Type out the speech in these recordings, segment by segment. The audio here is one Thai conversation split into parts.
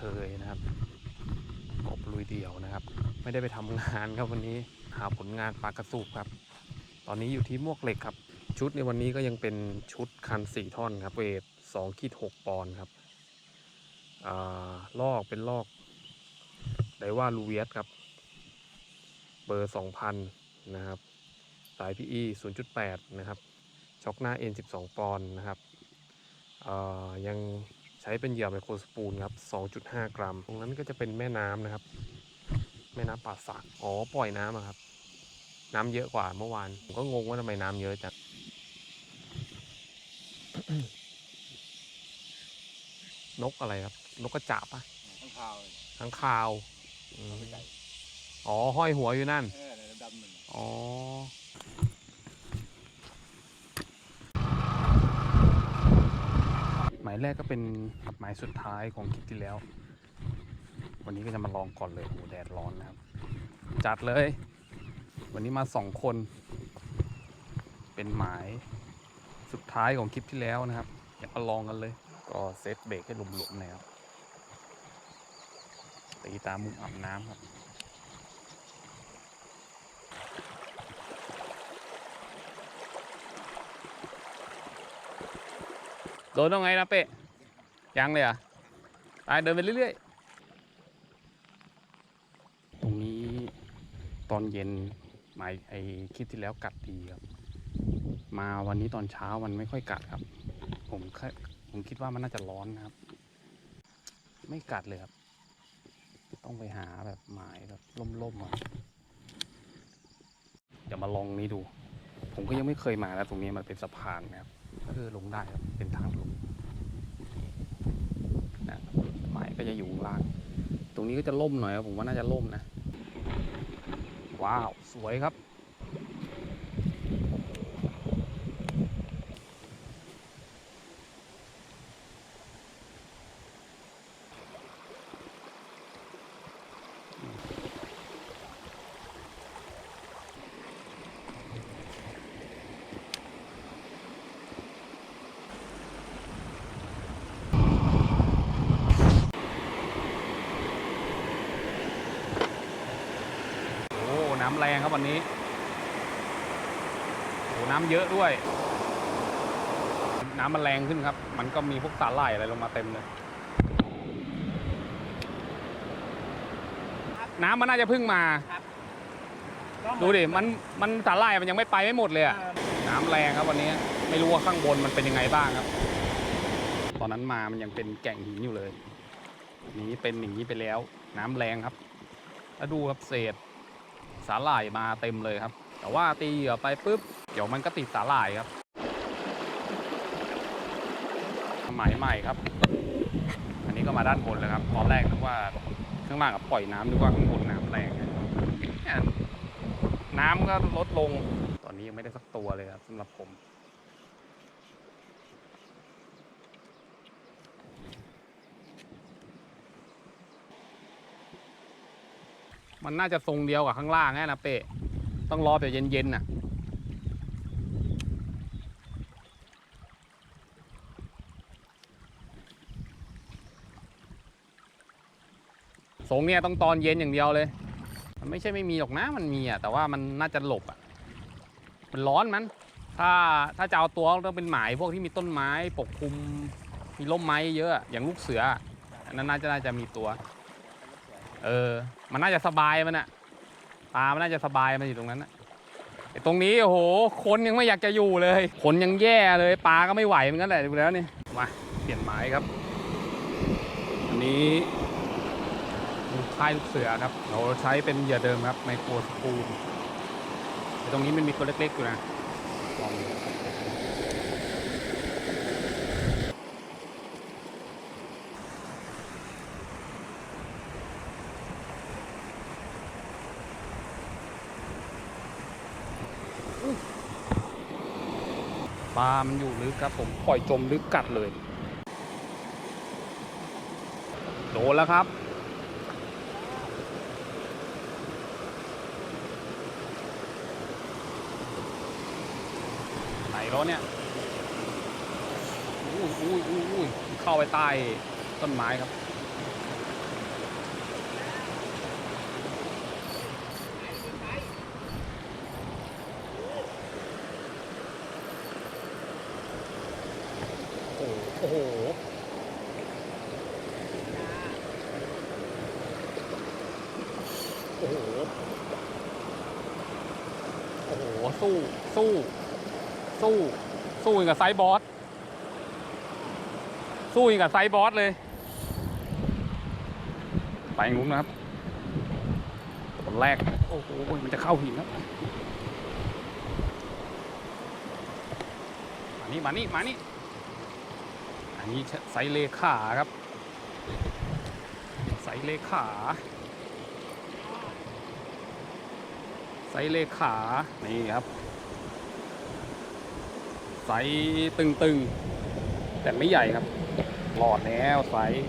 เคยนะครับ กบลุยเดี่ยวนะครับ ไม่ได้ไปทำงานครับวันนี้หาผลงานปลากระสูบครับ ตอนนี้อยู่ที่มวกเหล็กครับ ชุดในวันนี้ก็ยังเป็นชุดคันสี่ท่อนครับ เวทสองขีดหกปอนด์ครับอ่าลอกเป็นลอกไดว่าลูเวียสครับ เบอร์สองพันนะครับ สาย PE 0.8 นะครับ ช็อคหน้า N 12 ปอนด์นะครับอ่อยัง ใช้เป็นเหยื่อไมโครสปูลครับ 2.5 กรัม ตรงนั้นก็จะเป็นแม่น้ำนะครับ แม่น้ำป่าสักอ๋อ ปล่อยน้ำอะครับ น้ำเยอะกว่าเมื่อวาน ผมก็งงว่าทำไมน้ำเยอะจังนกอะไรครับ นกกระจาบปะข้างข่าวข้างคาวอืมไม่ใช่อ๋อ ห้อยหัวอยู่นั่นเออดำๆหนึ่ง อ๋อ หมาย แรกก็เป็นหมายสุดท้ายของคลิปที่แล้ว วันนี้ก็จะมาลองก่อนเลยโอ้แดดร้อนนะครับ จัดเลย วันนี้มาสองคน เป็นหมายสุดท้ายของคลิปที่แล้วนะครับอยากมาลองกันเลย ก็เซตเบรกให้หลุมๆแล้วตีตามมุมอาบน้ำครับ โดนตรงไงนะเป๊ะยังเลยอะตายเดินไปเรื่อยๆ ตรงนี้ตอนเย็นหมายไอคลิปที่แล้วกัดดีครับ มาวันนี้ตอนเช้ามันไม่ค่อยกัดครับ ผมคผมคิดว่ามันน่าจะร้อนนะครับ ไม่กัดเลยครับ ต้องไปหาแบบหมายแบบล่มๆมาเดี๋ยวมาลองนี้ดู ผมก็ยังไม่เคยมาแล้วตรงนี้มันเป็นสะพานนะครับ ก็คือลงได้ครับเป็นทางลงนะไม้ก็จะอยู่ข้างล่าง ตรงนี้ก็จะล่มหน่อยครับผมว่าน่าจะล่มนะ ว้าว สวยครับ โอ้ น้ำแรงครับวันนี้ โอ้ น้ำเยอะด้วย น้ำมันแรงขึ้นครับ มันก็มีพวกสาหร่ายอะไรลงมาเต็มเลย น้ำมันน่าจะเพิ่งมา ดูดิ มัน มันสาหร่ายมันยังไม่ไปไม่หมดเลยอะน้ำแรงครับวันนี้ ไม่รู้ว่าข้างบนมันเป็นยังไงบ้างครับ ตอนนั้นมามันยังเป็นแก่งหินอยู่เลยอันนี้เป็นอย่างนี้ไปแล้ว น้ำแรงครับ แล้วดูครับเศษสาหร่ายมาเต็มเลยครับ แต่ว่าตีเหยื่อไปปุ๊บ เดี๋ยวมันก็ติดสาหร่ายครับหมายใหม่ครับ อันนี้ก็มาด้านบนเลยครับตอนแรกนึกว่าข้างล่างกับปล่อยน้ำนึกว่าข้างบนน้ำแรงน้ำก็ลดลง ตอนนี้ยังไม่ได้สักตัวเลยครับสำหรับผมมันน่าจะทรงเดียวกับข้างล่างแน่นะเป้ต้องรอแบบเย็นๆน่ะ ทรงเนี่ยต้องตอนเย็นอย่างเดียวเลย มันไม่ใช่ไม่มีหรอกนะมันมีอะแต่ว่ามันน่าจะหลบอะมันร้อนมัน ถ้าถ้าจะเอาตัวต้องเป็นหมายพวกที่มีต้นไม้ปกคลุมมีร่มไม้เยอะอย่างลูกเสืออันนั้นน่าจะน่าจะมีตัว เออ มันน่าจะสบายมันอะปลา มันน่าจะสบายมันอยู่ตรงนั้นอะไอ้ตรงนี้โอ้โห คนยังไม่อยากจะอยู่เลย คนยังแย่เลยปลาก็ไม่ไหวเหมือนกันแหละดูแล้วนี่มาเปลี่ยนไม้ครับ อันนี้ ค่ายลูกเสือครับ เราใช้เป็นเหยื่อเดิมครับไมโครสปูลแต่ตรงนี้มันมีตัวเล็กๆอยู่นะลองดูปลา มันอยู่ลึกครับผมปล่อยจมลึกกัดเลย โดนแล้วครับ ไหน แล้วเนี่ยอุ้ยอุ้ยอุ้ยอุ้ยเข้าไปใต้ต้นไม้ครับ โอ้โห โอ้โห โอ้โห สู้ สู้ สู้ สู้กับไซส์บอส สู้กับไซส์บอสเลย ไปงุ้มนะครับคนแรก โอ้โห มันจะเข้าหินแล้วมานี่ มานี่ มานี่ อันนี้ไซเลขาครับ ไซเลขาไซเลขา นี่ครับ ไซส์ตึงๆ แต่ไม่ใหญ่ครับ หลอดแล้วไซส์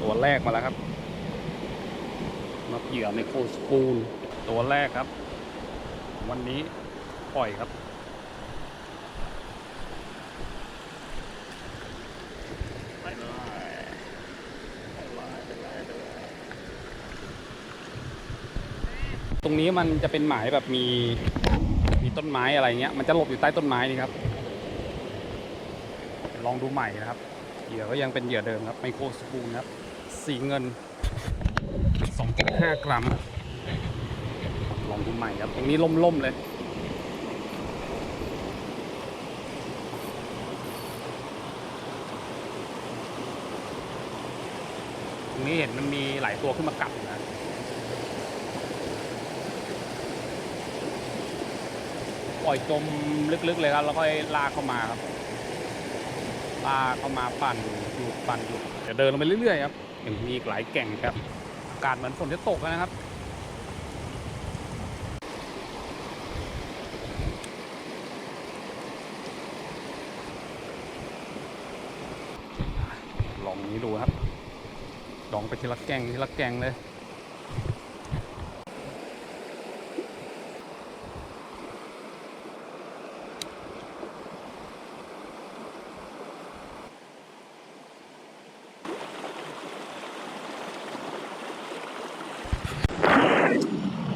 ตัวแรกมาแล้วครับนับเหยื่อไมโครสปูลตัวแรกครับ วันนี้ปล่อยครับ ไปเลยไปเลยตรงนี้มันจะเป็นหมายแบบมี ต้นไม้อะไรเงี้ยมันจะหลบอยู่ใต้ต้นไม้นี่ครับ ลองดูใหม่นะครับ เหยื่อก็ยังเป็นเหยื่อเดิมครับไมโครสปูลครับ สีเงิน 2.5 กรัม ลองดูใหม่ครับ ตรงนี้ล่มๆเลยตรงนี้เห็นมันมีหลายตัวขึ้นมากัดนะ ปล่อยจมลึกๆเลยครับ แล้วก็ลากเข้ามาครับ ลากเข้ามาปั่นหยุดปั่นหยุดเดี๋ยวเดินลงไปเรื่อยๆครับยังมีอีกหลายแก่งครับ อากาศเหมือนฝนจะตกนะครับลองนี้ดูครับ ลองไปทีละแกงทีละแกงเลย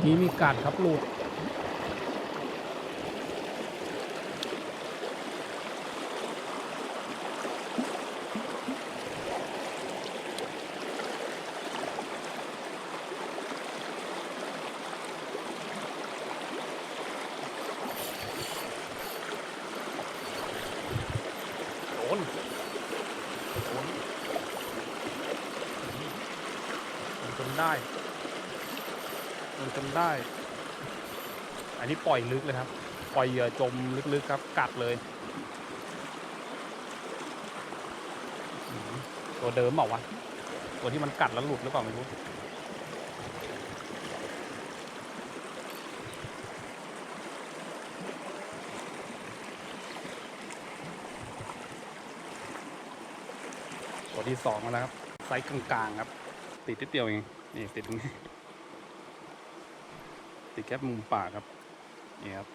นี่มีการครับหลุดโดนโดนโดนจนได้ โดนจนได้ อันนี้ปล่อยลึกเลยครับ ปล่อยเหยื่อจมลึกๆครับ กัดเลยตัวเดิมเปล่าวะ ตัวที่มันกัดแล้วหลุดหรือเปล่าไม่รู้ ตัวที่สองแล้วครับ ไซส์กลางๆครับ ติดนิดเดียวเอง นี่ติดตรงนี้ ติดแค่มุมปากครับ นี่ครับ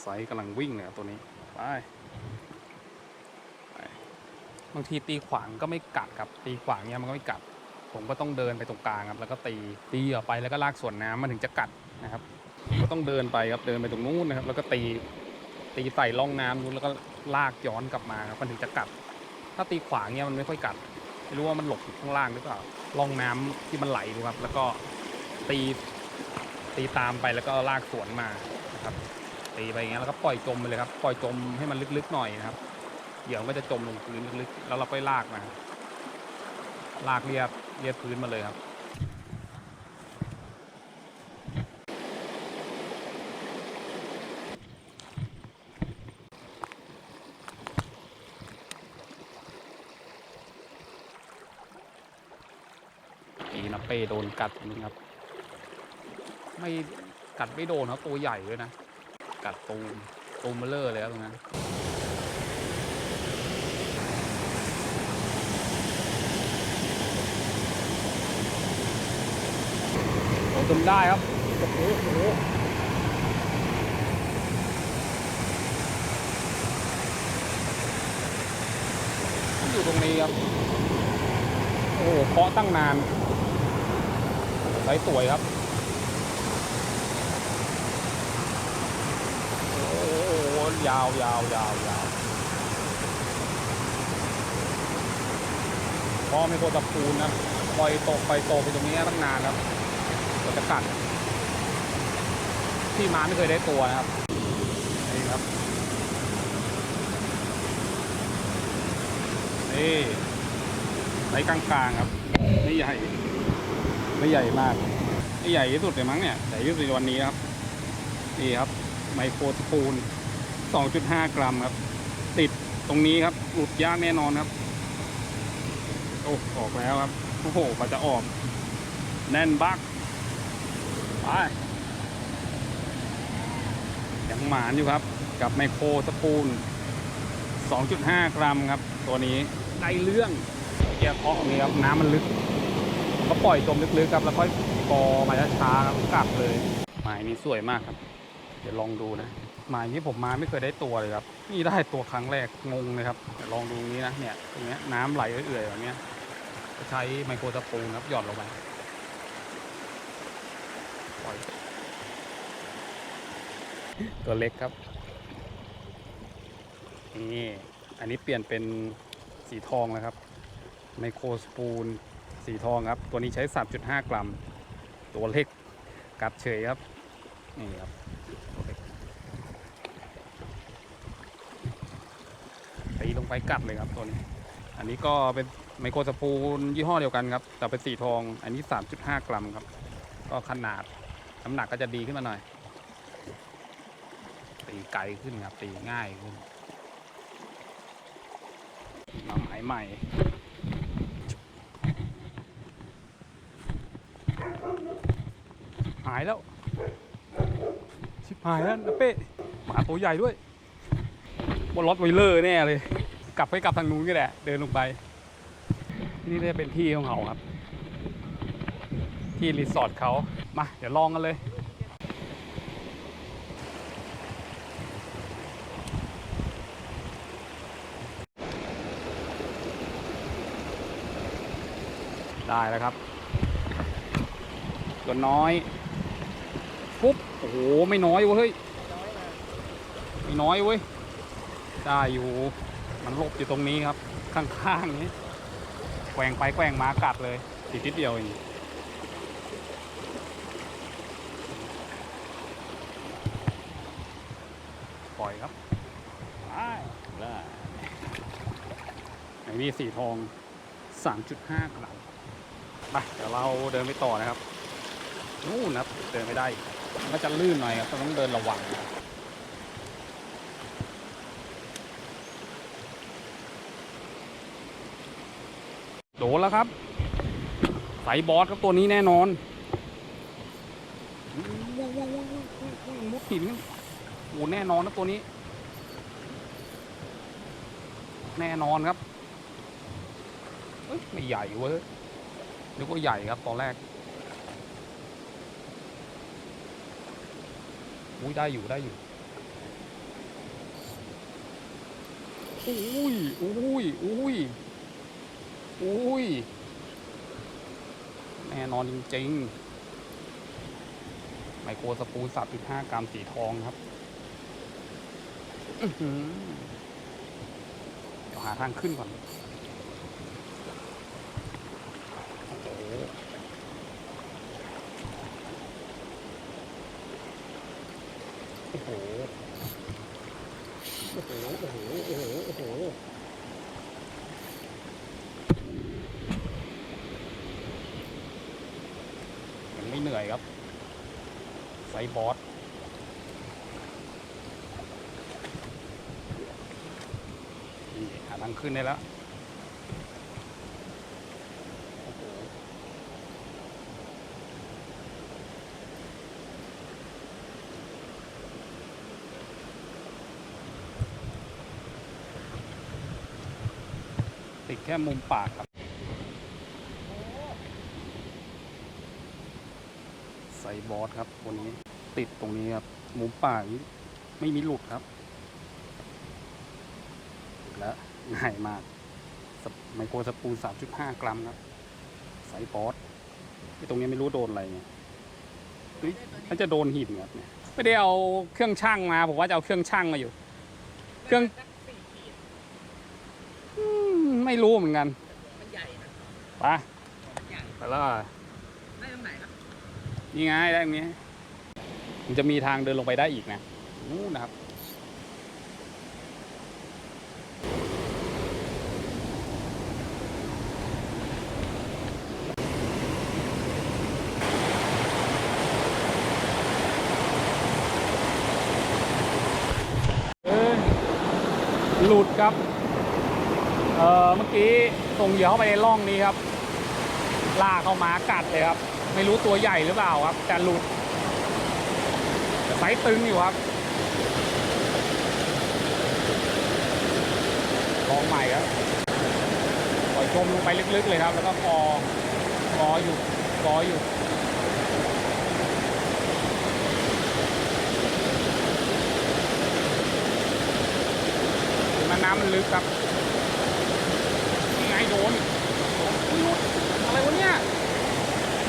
ไซส์กำลังวิ่งเลยครับตัวนี้ ไป บางทีตีขวางก็ไม่กัดครับ ตีขวางเนี้ยมันก็ไม่กัด ผมก็ต้องเดินไปตรงกลางครับ แล้วก็ตี ตีออกไปแล้วก็ลากส่วนน้ำมันถึงจะกัดนะครับ ก็ต้องเดินไปครับ เดินไปตรงนู้นนะครับ แล้วก็ตี ตีใส่ร่องน้ำนู้นแล้วก็ลากย้อนกลับมาครับ มันถึงจะกัด ถ้าตีขวางเนี้ยมันไม่ค่อยกัด ไม่รู้ว่ามันหลบอยู่ข้างล่างหรือเปล่า ร่องน้ำที่มันไหลดูครับ แล้วก็ตี ตีตามไปแล้วก็ลากสวนมานะครับ ตีไปอย่างเงี้ยแล้วก็ปล่อยจมไปเลยครับปล่อยจมให้มันลึกๆหน่อยนะครับเหยื่อมันก็จะจมลงพื้นลึกๆแล้วเราก็ลากมาลากเรียบเรียบพื้นมาเลยครับอีนาเป้โดนกัดนี่ครับ ไม่กัดไม่โดนเขาตัวใหญ่ด้วยนะ กัดตูมตูมเบลเลอร์เลยครับตรงนั้นโอ้จนได้ครับโอ้โหโอ้โหอยู่ตรงนี้ครับโอ้โหเคาะตั้งนานใช้สวยครับ โอ้โห ยาวยาวยาวยาวเพราะไม่โคตรปูนนะปล่อยตกปล่อยโตไปตรงนี้ตั้งนานครับก็จะกัด ที่มาไม่เคยได้ตัวนะครับนี่ครับนี่ไซส์กลางๆครับ ไม่ใหญ่ ไม่ใหญ่มากไม่ใหญ่ที่สุดเลยมั้งเนี่ยใหญ่ที่สุดในวันนี้ครับนี่ครับ ไมโครสปูล 2.5 กรัมครับ ติดตรงนี้ครับ หลุดยากแน่นอนครับ โอ้ออกแล้วครับโอ้โหกว่าจะออก แน่นบักไปยังหมานอยู่ครับ กับไมโครสปูล2.5 กรัมครับ ตัวนี้ในเรื่องเกียร์เคาะนี้ครับน้ำมันลึก ก็ปล่อยจมลึกๆครับ แล้วค่อยกอมาช้าๆครับกลับเลยหมายนี้สวยมากครับ เดี๋ยวลองดูนะ มายนี้ผมมาไม่เคยได้ตัวเลยครับ นี่ได้ตัวครั้งแรกงงเลยครับลองดูงนี้นะเนี่ยตรงนี้น้ำไหลเอื่อยๆแบบนี้ใช้ไมโครสปูลครับหย่อนลงไปปล่อยตัวเล็กครับนี่อันนี้เปลี่ยนเป็นสีทองแล้วครับไมโครสปูลสีทองครับ ตัวนี้ใช้ 3.5 กรัม ตัวเล็กกัดเฉยครับ นี่ครับ ตีลงไปกัดเลยครับตัวนี้ อันนี้ก็เป็นไมโครสปูลยี่ห้อเดียวกันครับ แต่เป็นสีทอง อันนี้ 3.5 กรัมครับ ก็ขนาดน้ำหนักก็จะดีขึ้นมาหน่อย ตีไกลขึ้นครับ ตีง่ายขึ้นมาหมายใหม่หายแล้ว ชิบหายแล้วนะเป้หมาตัวใหญ่ด้วยบนรถไวเลอร์แน่เลย กลับไปกลับทางนู้นก็แหละ เดินลงไป นี่จะเป็นที่ของเขาครับ ที่รีสอร์ทเขามา เดี๋ยวลองกันเลยได้แล้วครับ ตัวน้อยปุ๊บโอ้โห ไม่น้อยเว้ยเฮ้ยไม่น้อยเว้ย ได้อยู่ มันลบอยู่ตรงนี้ครับ ข้างๆนี้แกว่งไปแกว่งมากัดเลยติดนิดเดียวเองปล่อยครับไปได้ไอ้นี่สีทอง 3.5 กรัมไปเดี๋ยวเราเดินไปต่อนะครับนู่นนะเดินไม่ได้ มันจะลื่นหน่อยครับต้องเดินระวังนะ นแล้วครับ ใส่บอสครับตัวนี้แน่นอนมุดหินโอ้แน่นอนนะตัวนี้ แน่นอนครับเอ้ยไม่ใหญ่เว้ยนึกว่าใหญ่ครับตอนแรกอุ้ยได้อยู่ได้อยู่อุ้ยอุ้ยอุ้ย อุ้ย แน่นอนจริงๆ ไมโครสปูลสับอีกห้ากรัมสีทองครับเดี๋ยวหาทางขึ้นก่อนโอ้โห โอ้โห โอ้โห โอ้โห โอ้โห โอ้โห ยังไม่เหนื่อยครับ ไซ ส์บอสนี่หาทางขึ้นได้แล้วติดแค่มุมปากครับใส่บอสครับวันนี้ ติดตรงนี้ครับมุมปากนี้ไม่มีหลุดครับติดแล้วง่ายมากสปไมโครสปูล3.5 กรัมครับใส่บอสไอ้ตรงนี้ไม่รู้โดนอะไรเนี่ยเฮ้ยน่าจะโดนหินครับเนี่ยไม่ได้เอาเครื่องช่างมาผมว่าจะเอาเครื่องช่างมาอยู่ เครื่องอืมไม่รู้เหมือนกันมันใหญ่นะไปไปแล้วได้ตรงไหนครับนี่ไงได้ตรงนี้ มันจะมีทางเดินลงไปได้อีกนะนู่นนะครับ เอ้ยหลุดครับ เอ่อเมื่อกี้ส่งเหยื่อเข้าไปในร่องนี้ครับลากเข้ามากัดเลยครับ ไม่รู้ตัวใหญ่หรือเปล่าครับ แต่หลุด ไซส์ตึงอยู่ครับลองใหม่ครับปล่อยจมลงไปลึกๆเลยครับ แล้วก็กอกออยู่กออยู่มันน้ำมันลึกครับนี่ไงโดนโดนอุ๊ยอะไรวะเนี่ย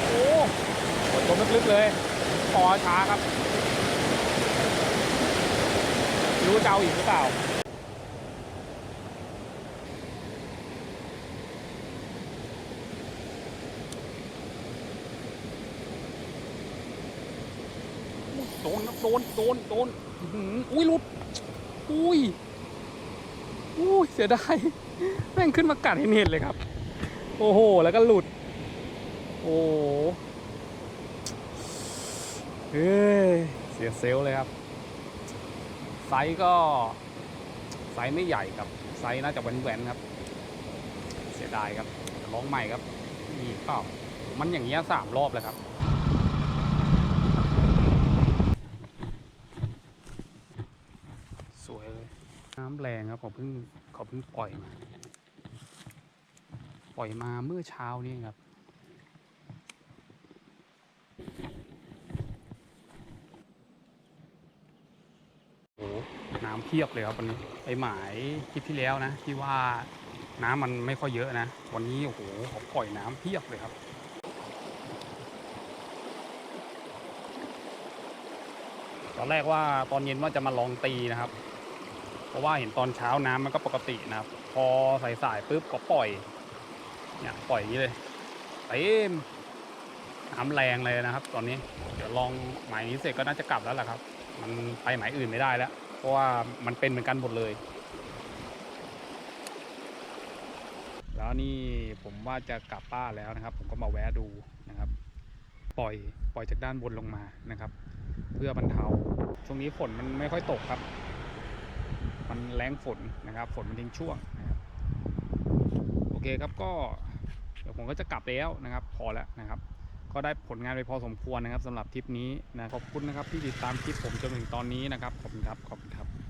โอ้ปล่อยจมลึกๆเลยคอช้าครับไม่ รู้จะเอาอีกหรือเปล่าโดนครับโดนโดนโดนอุ้ยหลุดอุ้ยอุ้ยเสียดายแม่งขึ้นมากัดให้เห็นเลยครับ โอ้โห แล้วก็หลุด โอ้เฮ้ยเสียเซลเลยครับ ไซส์ก็ไซส์ไม่ใหญ่ครับไซส์น่าจะแหวนๆครับ เสียดายครับลองใหม่ครับนี่เปล่ามันอย่างเงี้ยสามรอบแล้วครับสวยเลยน้ำแรงครับเขาเพิ่งเขาเพิ่งปล่อยมา ปล่อยมาเมื่อเช้านี้ครับ โอ้โหน้ำเพียบเลยครับวันนี้ไอหมายคลิปที่แล้วนะที่ว่าน้ำมันไม่ค่อยเยอะนะ วันนี้โอ้โหเขาปล่อยน้ำเพียบเลยครับ ตอนแรกว่าตอนเย็นว่าจะมาลองตีนะครับ เพราะว่าเห็นตอนเช้าน้ำมันก็ปกตินะครับ พอสายๆปุ๊บก็ปล่อยเนี่ยปล่อยอย่างนี้เลยเต็มน้ำแรงเลยนะครับ ตอนนี้เดี๋ยวลองหมายนี้เสร็จก็น่าจะกลับแล้วแหละครับ มันไปหมายอื่นไม่ได้แล้ว เพราะว่ามันเป็นเหมือนกันหมดเลย แล้วนี่ผมว่าจะกลับบ้านแล้วนะครับ ผมก็มาแวะดูนะครับ ปล่อยปล่อยจากด้านบนลงมานะครับ เพื่อบรรเทาช่วงนี้ฝนมันไม่ค่อยตกครับ มันแรงฝนนะครับ ฝนมันทิ้งช่วงนะครับโอเคครับก็เดี๋ยวผมก็จะกลับแล้วนะครับ พอแล้วนะครับ ก็ได้ผลงานไปพอสมควรนะครับสำหรับทริปนี้นะขอบคุณนะครับที่ติดตามคลิปผมจนถึงตอนนี้นะครับขอบคุณครับขอบคุณครับ